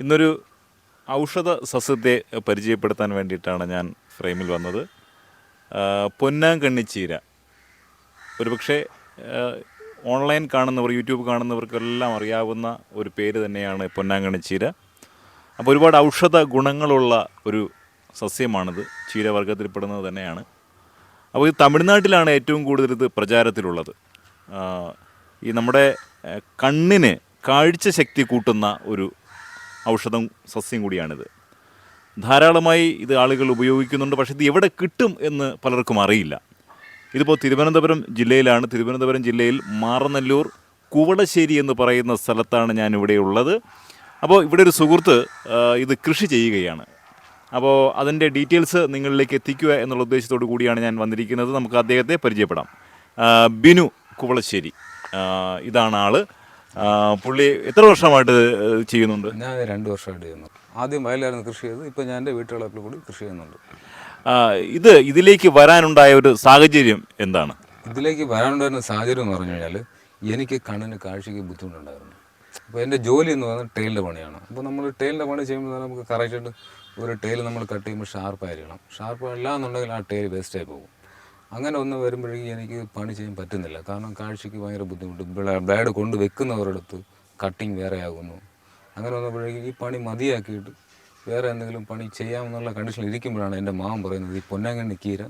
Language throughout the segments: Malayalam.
ഇന്നൊരു ഔഷധ സസ്യത്തെ പരിചയപ്പെടുത്താൻ വേണ്ടിയിട്ടാണ് ഞാൻ ഫ്രെയിമിൽ വന്നത്. പൊന്നാങ്കണ്ണിച്ചീര ഒരുപക്ഷെ ഓൺലൈൻ കാണുന്നവർ യൂട്യൂബ് കാണുന്നവർക്കെല്ലാം അറിയാവുന്ന ഒരു പേര് തന്നെയാണ് പൊന്നാങ്കണ്ണിച്ചീര അപ്പോൾ ഒരുപാട് ഔഷധ ഗുണങ്ങളുള്ള ഒരു സസ്യമാണിത്. ചീരവർഗത്തിൽപ്പെടുന്നത് തന്നെയാണ്. അപ്പോൾ ഇത് തമിഴ്നാട്ടിലാണ് ഏറ്റവും കൂടുതൽ ഇത് പ്രചാരത്തിലുള്ളത്. ഈ നമ്മുടെ കണ്ണിന് കാഴ്ച ശക്തി കൂട്ടുന്ന ഒരു ഔഷധം സസ്യം കൂടിയാണിത്. ധാരാളമായി ഇത് ആളുകൾ ഉപയോഗിക്കുന്നുണ്ട്. പക്ഷേ ഇത് എവിടെ കിട്ടും എന്ന് പലർക്കും അറിയില്ല. ഇതിപ്പോൾ തിരുവനന്തപുരം ജില്ലയിലാണ്. തിരുവനന്തപുരം ജില്ലയിൽ മാറനല്ലൂർ കുവളശ്ശേരി എന്ന് പറയുന്ന സ്ഥലത്താണ് ഞാൻ ഇവിടെ ഉള്ളത്. അപ്പോൾ ഇവിടെ ഒരു സുഹൃത്ത് ഇത് കൃഷി ചെയ്യുകയാണ്. അപ്പോൾ അതിന്റെ ഡീറ്റെയിൽസ് നിങ്ങളിലേക്ക് എത്തിക്കുക എന്നുള്ള ഉദ്ദേശത്തോടു കൂടിയാണ് ഞാൻ വന്നിരിക്കുന്നത്. നമുക്ക് അദ്ദേഹത്തെ പരിചയപ്പെടാം. ബിനു കുവളശ്ശേരി ഇതാണ് ആൾ. പുള്ളി എത്ര വർഷമായിട്ട് ചെയ്യുന്നുണ്ട്? ഞാൻ രണ്ട് വർഷമായിട്ട് ചെയ്യുന്നു. ആദ്യം വയലായിരുന്നു കൃഷി ചെയ്തത് ഇപ്പോൾ ഞാൻ എന്റെ വീട്ടുകളൊക്കെ കൂടി കൃഷി ചെയ്യുന്നുണ്ട്. ഇത് ഇതിലേക്ക് വരാനുണ്ടായ ഒരു സാഹചര്യം എന്താണ്? ഇതിലേക്ക് വരാനുണ്ടായിരുന്ന സാഹചര്യം എന്ന് പറഞ്ഞു കഴിഞ്ഞാൽ എനിക്ക് കണ്ണിന് കാഴ്ചയ്ക്ക് ബുദ്ധിമുട്ടുണ്ടായിരുന്നു. അപ്പോൾ എന്റെ ജോലി എന്ന് പറയുന്നത് ടൈലിന്റെ പണിയാണ്. അപ്പോൾ നമ്മൾ ടൈലിന്റെ പണി ചെയ്യുമ്പോൾ നമുക്ക് കറക്റ്റായിട്ട് ഒരു ടെയിൽ നമ്മൾ കട്ട് ചെയ്യുമ്പോൾ ഷാർപ്പായിരിക്കണം. ഷാർപ്പ് അല്ല എന്നുണ്ടെങ്കിൽ ആ ടൈൽ വേസ്റ്റായി പോകും. അങ്ങനെ ഒന്ന് വരുമ്പോഴേക്കും എനിക്ക് പണി ചെയ്യാൻ പറ്റുന്നില്ല. കാരണം കാഴ്ചയ്ക്ക് ഭയങ്കര ബുദ്ധിമുട്ട്. ബ്ല- ബ്ലേഡ് കൊണ്ട് വെക്കുന്നവരടുത്ത് കട്ടിങ് വേറെ ആകുന്നു. അങ്ങനെ വന്നപ്പോഴേക്കും ഈ പണി മതിയാക്കിയിട്ട് വേറെ എന്തെങ്കിലും പണി ചെയ്യാമെന്നുള്ള കണ്ടീഷനിൽ ഇരിക്കുമ്പോഴാണ് എന്റെ മാമൻ പറയുന്നത് ഈ പൊന്നാങ്കണ്ണി കീര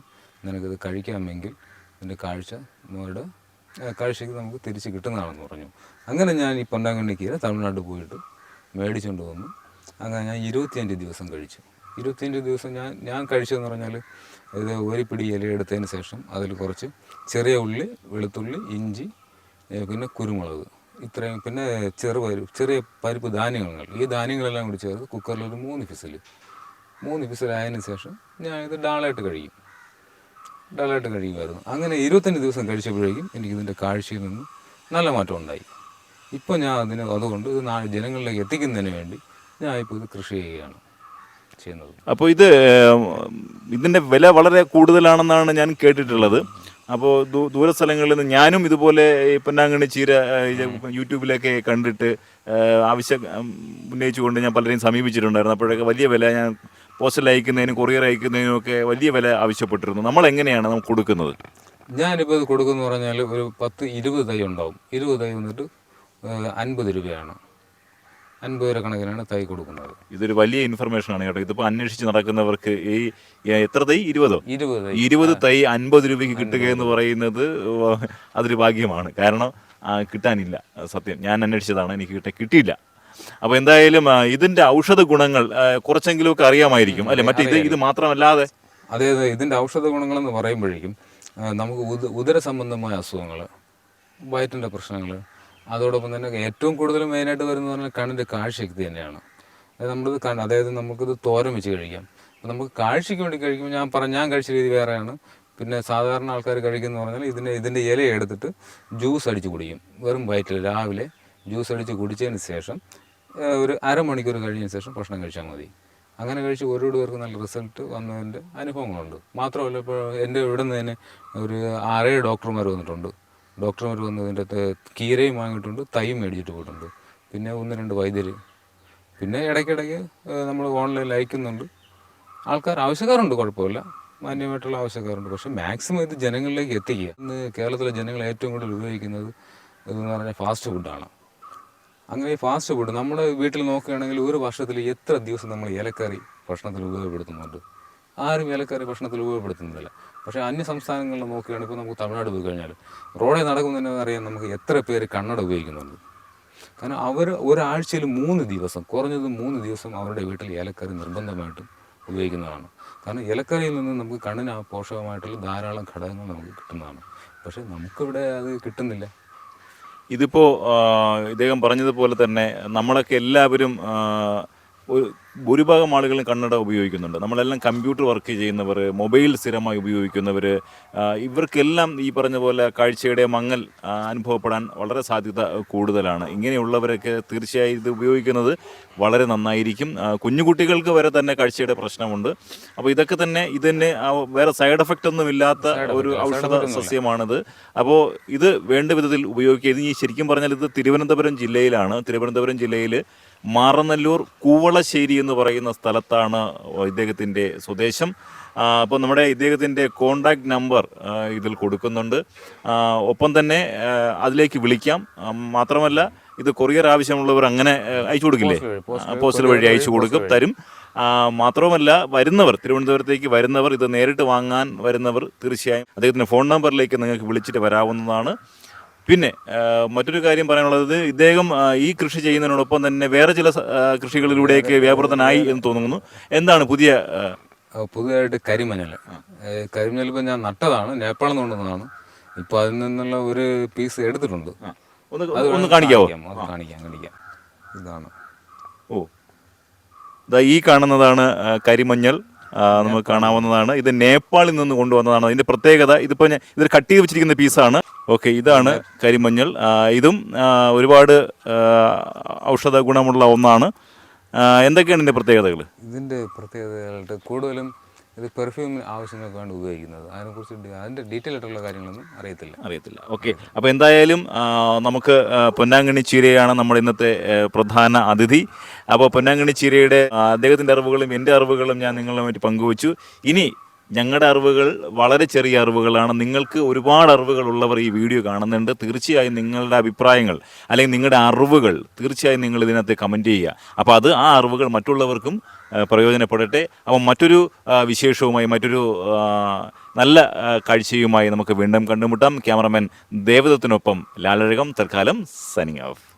നിനക്കിത് കഴിക്കാമെങ്കിൽ നിന്റെ കാഴ്ച നമ്മുടെ കാഴ്ചയ്ക്ക് നമുക്ക് തിരിച്ച് കിട്ടുന്നതാണെന്ന് പറഞ്ഞു. അങ്ങനെ ഞാൻ ഈ പൊന്നാങ്കണ്ണി കീര തമിഴ്നാട്ടിൽ പോയിട്ട് മേടിച്ചുകൊണ്ട് വന്നു. അങ്ങനെ ഞാൻ ഇരുപത്തിയഞ്ച് ദിവസം കഴിച്ചു. ഇരുപത്തിയഞ്ച് ദിവസം ഞാൻ ഞാൻ കഴിച്ചതെന്ന് പറഞ്ഞാൽ ഇത് ഒരു പിടി ഇല എടുത്തതിന് ശേഷം അതിൽ കുറച്ച് ചെറിയ ഉള്ളി വെളുത്തുള്ളി ഇഞ്ചി പിന്നെ കുരുമുളക്. ഇത്രയും പിന്നെ ചെറുപരിപ്പ് ചെറിയ പരിപ്പ് ധാന്യങ്ങൾ ഈ ധാന്യങ്ങളെല്ലാം കൂടി ചേർത്ത് കുക്കറിൽ ഒരു മൂന്ന് ഫിസിൽ മൂന്ന് ഫിസിലായതിനു ശേഷം ഞാൻ ഇത് ഡാളായിട്ട് കഴിക്കും. ഡാളായിട്ട് കഴിയുമായിരുന്നു അങ്ങനെ ഇരുപത്തഞ്ച് ദിവസം കഴിച്ചപ്പോഴേക്കും എനിക്ക് ഇതിന്റെ കാഴ്ചയിൽ നിന്ന് നല്ല മാറ്റം ഉണ്ടായി. ഇപ്പോൾ ഞാൻ അതിന് അതുകൊണ്ട് ഇത് ജനങ്ങളിലേക്ക് എത്തിക്കുന്നതിന് വേണ്ടി ഞാൻ ഇപ്പോൾ ഇത് കൃഷി ചെയ്യുകയാണ്. ചെയ്യുന്നത്. അപ്പോൾ ഇത് ഇതിന്റെ വില വളരെ കൂടുതലാണെന്നാണ് ഞാൻ കേട്ടിട്ടുള്ളത്. അപ്പോൾ ദൂ ദൂര സ്ഥലങ്ങളിൽ നിന്ന് ഞാനും ഇതുപോലെ ഈ പൊന്നാങ്കണ്ണി ചീര യൂട്യൂബിലൊക്കെ കണ്ടിട്ട് ആവശ്യം ഉന്നയിച്ചുകൊണ്ട് ഞാൻ പലരെയും സമീപിച്ചിട്ടുണ്ടായിരുന്നു. അപ്പോഴൊക്കെ വലിയ വില ഞാൻ പോസ്റ്റൽ അയക്കുന്നതിനും കൊറിയർ അയക്കുന്നതിനും ഒക്കെ വലിയ വില ആവശ്യപ്പെട്ടിരുന്നു. നമ്മൾ എങ്ങനെയാണ് നമുക്ക് കൊടുക്കുന്നത്? ഞാനിപ്പോൾ ഇത് കൊടുക്കുന്നു പറഞ്ഞാൽ ഒരു പത്ത് ഇരുപത് തൈ ഉണ്ടാവും. ഇരുപത് തൈ വന്നിട്ട് അൻപത് രൂപയാണ്. അൻപത് രൂപ തൈ കൊടുക്കുന്നത്. ഇതൊരു വലിയ ഇൻഫർമേഷൻ ആണ് കേട്ടോ. ഇതിപ്പോൾ അന്വേഷിച്ച് നടക്കുന്നവർക്ക് ഈ എത്ര തൈ? ഇരുപതോ? ഇരുപത് ഇരുപത് തൈ അൻപത് രൂപയ്ക്ക് കിട്ടുക എന്ന് പറയുന്നത് അതൊരു ഭാഗ്യമാണ്. കാരണം കിട്ടാനില്ല. സത്യം. ഞാൻ അന്വേഷിച്ചതാണ്. എനിക്ക് കിട്ട കിട്ടിയില്ല. അപ്പോൾ എന്തായാലും ഇതിന്റെ ഔഷധ ഗുണങ്ങൾ കുറച്ചെങ്കിലും ഒക്കെ അറിയാമായിരിക്കും. അല്ലെ? മറ്റേ ഇത് ഇത് മാത്രമല്ലാതെ. അതെ അതെ. ഇതിന്റെ ഔഷധ ഗുണങ്ങൾ എന്ന് പറയുമ്പോഴേക്കും നമുക്ക് ഉദര സംബന്ധമായ അസുഖങ്ങൾ വയറ്റിന്റെ പ്രശ്നങ്ങൾ അതോടൊപ്പം തന്നെ ഏറ്റവും കൂടുതൽ മെയിനായിട്ട് വരുന്നത് പറഞ്ഞാൽ കണ്ണിന്റെ കാഴ്ചശക്തി തന്നെയാണ്. അതായത് നമ്മളിത് കണ്ട് അതായത് നമുക്കിത് തോരൻ വെച്ച് കഴിക്കാം. അപ്പോൾ നമുക്ക് കാഴ്ചയ്ക്ക് വേണ്ടി കഴിക്കുമ്പോൾ ഞാൻ പറഞ്ഞ ഞാൻ കഴിച്ച രീതി വേറെയാണ്. പിന്നെ സാധാരണ ആൾക്കാർ കഴിക്കുന്ന പറഞ്ഞാൽ ഇതിന്റെ ഇതിന്റെ ഇല എടുത്തിട്ട് ജ്യൂസ് അടിച്ച് കുടിക്കും. വെറും വയറ്റിൽ രാവിലെ ജ്യൂസ് അടിച്ച് കുടിച്ചതിന് ശേഷം ഒരു അരമണിക്കൂർ കഴിഞ്ഞതിന് ശേഷം ഭക്ഷണം കഴിച്ചാൽ മതി. അങ്ങനെ കഴിച്ച് ഒരുപാട് പേർക്ക് നല്ല റിസൾട്ട് വന്നതിന്റെ അനുഭവങ്ങളുണ്ട്. മാത്രമല്ല ഇപ്പോൾ എന്റെ ഇവിടെ നിന്ന് തന്നെ ഒരു ആറേഴ് ഡോക്ടർമാർ വന്നിട്ടുണ്ട്. ഡോക്ടർമാർ വന്ന് ഇതിന്റെ അകത്ത് കീരയും വാങ്ങിയിട്ടുണ്ട് തൈയും മേടിച്ചിട്ട് പോയിട്ടുണ്ട്. പിന്നെ ഒന്ന് രണ്ട് വൈദ്യര് പിന്നെ ഇടയ്ക്കിടയ്ക്ക് നമ്മൾ ഓൺലൈനിൽ അയക്കുന്നുണ്ട്. ആൾക്കാർ ആവശ്യക്കാരുണ്ട് കുഴപ്പമില്ല. മാന്യമായിട്ടുള്ള ആവശ്യക്കാരുണ്ട്. പക്ഷേ മാക്സിമം ഇത് ജനങ്ങളിലേക്ക് എത്തിക്കുക. ഇന്ന് കേരളത്തിലെ ജനങ്ങൾ ഏറ്റവും കൂടുതൽ ഉപയോഗിക്കുന്നത് എന്ന് പറഞ്ഞാൽ ഫാസ്റ്റ് ഫുഡാണ്. അങ്ങനെ ഫാസ്റ്റ് ഫുഡ് നമ്മുടെ വീട്ടിൽ നോക്കുകയാണെങ്കിൽ ഒരു വർഷത്തിൽ എത്ര ദിവസം നമ്മൾ ഇലക്കറി ഭക്ഷണത്തിൽ ഉപയോഗപ്പെടുത്തുന്നുണ്ട്? ആരും ഇലക്കറി ഭക്ഷണത്തിൽ ഉപയോഗപ്പെടുത്തുന്നില്ല പക്ഷേ അന്യ സംസ്ഥാനങ്ങളിൽ നോക്കുകയാണ് ഇപ്പോൾ നമുക്ക് തമിഴ്നാട് പോയി കഴിഞ്ഞാൽ റോഡിൽ നടക്കുന്നതിന് അറിയാൻ നമുക്ക് എത്ര പേര് കണ്ണട ഉപയോഗിക്കുന്നുണ്ട്? കാരണം അവർ ഒരാഴ്ചയിൽ മൂന്ന് ദിവസം കുറഞ്ഞത് മൂന്ന് ദിവസം അവരുടെ വീട്ടിൽ ഇലക്കറി നിർബന്ധമായിട്ടും ഉപയോഗിക്കുന്നതാണ്. കാരണം ഇലക്കറിയിൽ നിന്ന് നമുക്ക് കണ്ണിന് പോഷകമായിട്ടുള്ള ധാരാളം ഘടകങ്ങൾ നമുക്ക് കിട്ടുന്നതാണ്. പക്ഷേ നമുക്കിവിടെ അത് കിട്ടുന്നില്ല. ഇതിപ്പോൾ ഇദ്ദേഹം പറഞ്ഞതുപോലെ തന്നെ നമ്മളൊക്കെ എല്ലാവരും ഒരു ഭൂരിഭാഗം ആളുകളും കണ്ണട ഉപയോഗിക്കുന്നുണ്ട്. നമ്മളെല്ലാം കമ്പ്യൂട്ടർ വർക്ക് ചെയ്യുന്നവർ മൊബൈൽ സ്ഥിരമായി ഉപയോഗിക്കുന്നവർ ഇവർക്കെല്ലാം ഈ പറഞ്ഞ പോലെ കാഴ്ചയുടെ മങ്ങൽ അനുഭവപ്പെടാൻ വളരെ സാധ്യത കൂടുതലാണ്. ഇങ്ങനെയുള്ളവരൊക്കെ തീർച്ചയായും ഇത് ഉപയോഗിക്കുന്നത് വളരെ നന്നായിരിക്കും. കുഞ്ഞുകുട്ടികൾക്ക് വരെ തന്നെ കാഴ്ചയുടെ പ്രശ്നമുണ്ട്. അപ്പോൾ ഇതൊക്കെ തന്നെ ഇതിന് വേറെ സൈഡ് എഫക്റ്റ് ഒന്നും ഇല്ലാത്ത ഒരു ഔഷധ സസ്യമാണിത്. അപ്പോൾ ഇത് വേണ്ട വിധത്തിൽ ഉപയോഗിക്കുക. ഇത് ഈ ശരിക്കും പറഞ്ഞാൽ ഇത് തിരുവനന്തപുരം ജില്ലയിലാണ്. തിരുവനന്തപുരം ജില്ലയിൽ മാറനല്ലൂർ കൂവളശ്ശേരി എന്ന് പറയുന്ന സ്ഥലത്താണ് ഇദ്ദേഹത്തിന്റെ സ്വദേശം. അപ്പോൾ നമ്മുടെ ഇദ്ദേഹത്തിന്റെ കോണ്ടാക്ട് നമ്പർ ഇതിൽ കൊടുക്കുന്നുണ്ട്. ഒപ്പം തന്നെ അതിലേക്ക് വിളിക്കാം. മാത്രമല്ല ഇത് കൊറിയർ ആവശ്യമുള്ളവർ അങ്ങനെ അയച്ചു കൊടുക്കില്ലേ? പോസ്റ്റൽ വഴി അയച്ചു കൊടുക്കും തരും. മാത്രവുമല്ല വരുന്നവർ തിരുവനന്തപുരത്തേക്ക് വരുന്നവർ ഇത് നേരിട്ട് വാങ്ങാൻ വരുന്നവർ തീർച്ചയായും അദ്ദേഹത്തിന്റെ ഫോൺ നമ്പറിലേക്ക് നിങ്ങൾക്ക് വിളിച്ചിട്ട് വരാവുന്നതാണ്. പിന്നെ മറ്റൊരു കാര്യം പറയാനുള്ളത് ഇദ്ദേഹം ഈ കൃഷി ചെയ്യുന്നതിനോടൊപ്പം തന്നെ വേറെ ചില കൃഷികളിലൂടെയൊക്കെ വ്യാപൃതനായി എന്ന് തോന്നുന്നു. എന്താണ് പുതിയ പുതിയതായിട്ട് കരിമഞ്ഞൾ. കരിമഞ്ഞൾ ഇപ്പം ഞാൻ നട്ടതാണ് നേപ്പാളിൽ നിന്ന് കൊണ്ടുവന്നതാണ്. ഇപ്പം അതിൽ നിന്നുള്ള ഒരു പീസ് എടുത്തിട്ടുണ്ട്. ഒന്ന് കാണിക്കാവോ? കാണിക്കാം, കാണിക്കാം ഇതാണ്. ഓ. ഇതാ ഈ കാണുന്നതാണ് കരിമഞ്ഞൾ. നമുക്ക് കാണാവുന്നതാണ്. ഇത് നേപ്പാളിൽ നിന്ന് കൊണ്ടുവന്നതാണ്. അതിന്റെ പ്രത്യേകത ഇതിപ്പോൾ ഞാൻ ഇതൊരു കട്ട് ചെയ്ത് വെച്ചിരിക്കുന്ന പീസാണ്. ഓക്കെ ഇതാണ് കരിമഞ്ഞൾ. ഇതും ഒരുപാട് ഔഷധ ഗുണമുള്ള ഒന്നാണ്. എന്തൊക്കെയാണ് ഇതിന്റെ പ്രത്യേകതകൾ ഇതിന്റെ പ്രത്യേകതകളായിട്ട് കൂടുതലും ഇത് പെർഫ്യൂം ആവശ്യങ്ങൾക്ക് വേണ്ടി ഉപയോഗിക്കുന്നത്. അതിനെക്കുറിച്ച് കുറിച്ച് അതിന്റെ ഡീറ്റെയിൽ ആയിട്ടുള്ള കാര്യങ്ങളൊന്നും അറിയത്തില്ല. അറിയത്തില്ല. ഓക്കെ അപ്പോൾ എന്തായാലും നമുക്ക് പൊന്നാങ്കണ്ണി ചീരയാണ് നമ്മുടെ ഇന്നത്തെ പ്രധാന അതിഥി. അപ്പോൾ പൊന്നാങ്കണ്ണി ചീരയുടെ അദ്ദേഹത്തിന്റെ അറിവുകളും എന്റെ അറിവുകളും ഞാൻ നിങ്ങളുമായിട്ട് പങ്കുവച്ചു. ഇനി ഞങ്ങളുടെ അറിവുകൾ വളരെ ചെറിയ അറിവുകളാണ്. നിങ്ങൾക്ക് ഒരുപാട് അറിവുകൾ ഉള്ളവർ ഈ വീഡിയോ കാണുന്നുണ്ട്. തീർച്ചയായും നിങ്ങളുടെ അഭിപ്രായങ്ങൾ അല്ലെങ്കിൽ നിങ്ങളുടെ അറിവുകൾ തീർച്ചയായും നിങ്ങൾ ഇതിനകത്ത് കമന്റ് ചെയ്യുക. അപ്പോൾ അത് ആ അറിവുകൾ മറ്റുള്ളവർക്കും പ്രയോജനപ്പെടട്ടെ. അപ്പം മറ്റൊരു വിശേഷവുമായി മറ്റൊരു നല്ല കാഴ്ചയുമായി നമുക്ക് വീണ്ടും കണ്ടുമുട്ടാം. ക്യാമറമാൻ ദേവദത്തിനൊപ്പം ലാലഴകം. തൽക്കാലം സനിങ് ഓഫ്